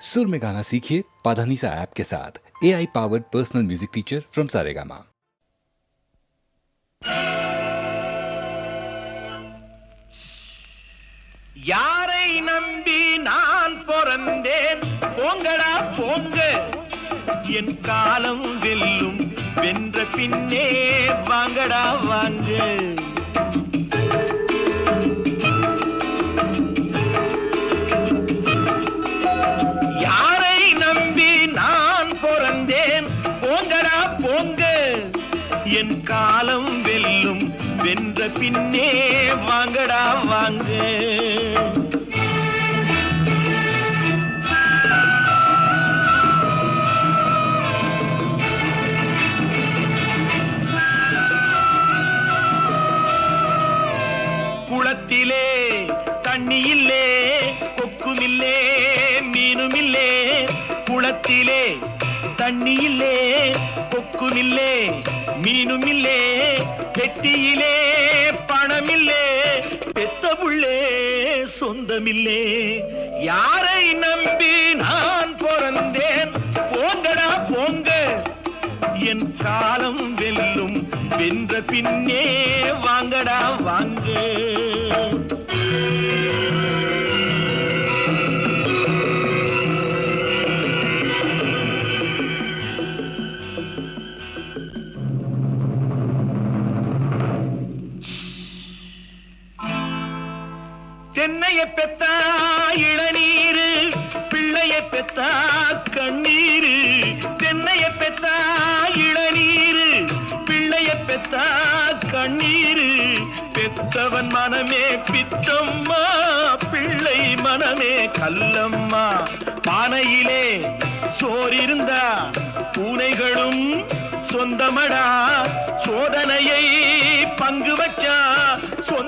सुर में गाना सीखिए पाधानीसा ऐप के साथ A I powered personal music teacher from Saregama யாரை நம்பி நான் பிறந்தேன் போங்கடா போங்க என் காலம் வெல்லும் வென்ற பின்னே வாங்கடா வாங்க போங்கடா போங்க என் காலம் வெல்லும். வென்ற பின்னே வாங்கடா வாங்க. குளத்திலே தண்ணியில்லே கொக்குமில்லே மீனுமில்லே. குளத்திலே தண்ணி இல்லே கொக்குமில்லே மீனுமில்லே பெட்டியிலே பணமில்லே பெத்த புள்ளே சொந்தமில்லே. யாரை நம்பி நான் பிறந்தேன்? போங்கடா போங்க. என் காலம் வெல்லும் வென்ற பின்னே வாங்கடா வாங்க. தென்னைய பெத்தா இளநீரு பிள்ளைய பெத்தா கண்ணீரு. தென்னைய பெத்தா இளநீரு பிள்ளைய பெத்தா கண்ணீரு. பெத்தவன் மனமே பித்தம்மா பிள்ளை மனமே கல்லம்மா. பானையிலே சோறிருந்தா பூனைகளும் சொந்தமடா. சோதனையை பங்கு வச்சா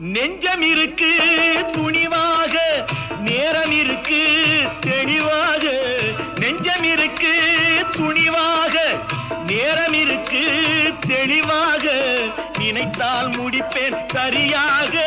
நெஞ்சம் இருக்கு துணிவாக நேரம் இருக்கு தெளிவாக. நெஞ்சம் இருக்கு துணிவாக நேரம் இருக்கு தெளிவாக. நினைத்தால் முடிப்பேன் சரியாக.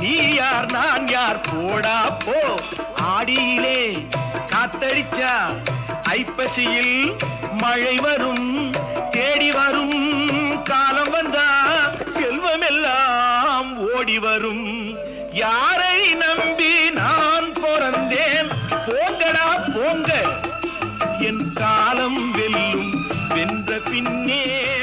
நீ யார் நான் யார்? போடா போ. ஆடியிலே காத்தடிச்சா ஐப்பசியில் மழை வரும். யாரை நம்பி நான் பிறந்தேன்? போங்கடா போங்க. என் காலம் வெல்லும் வென்ற பின்னே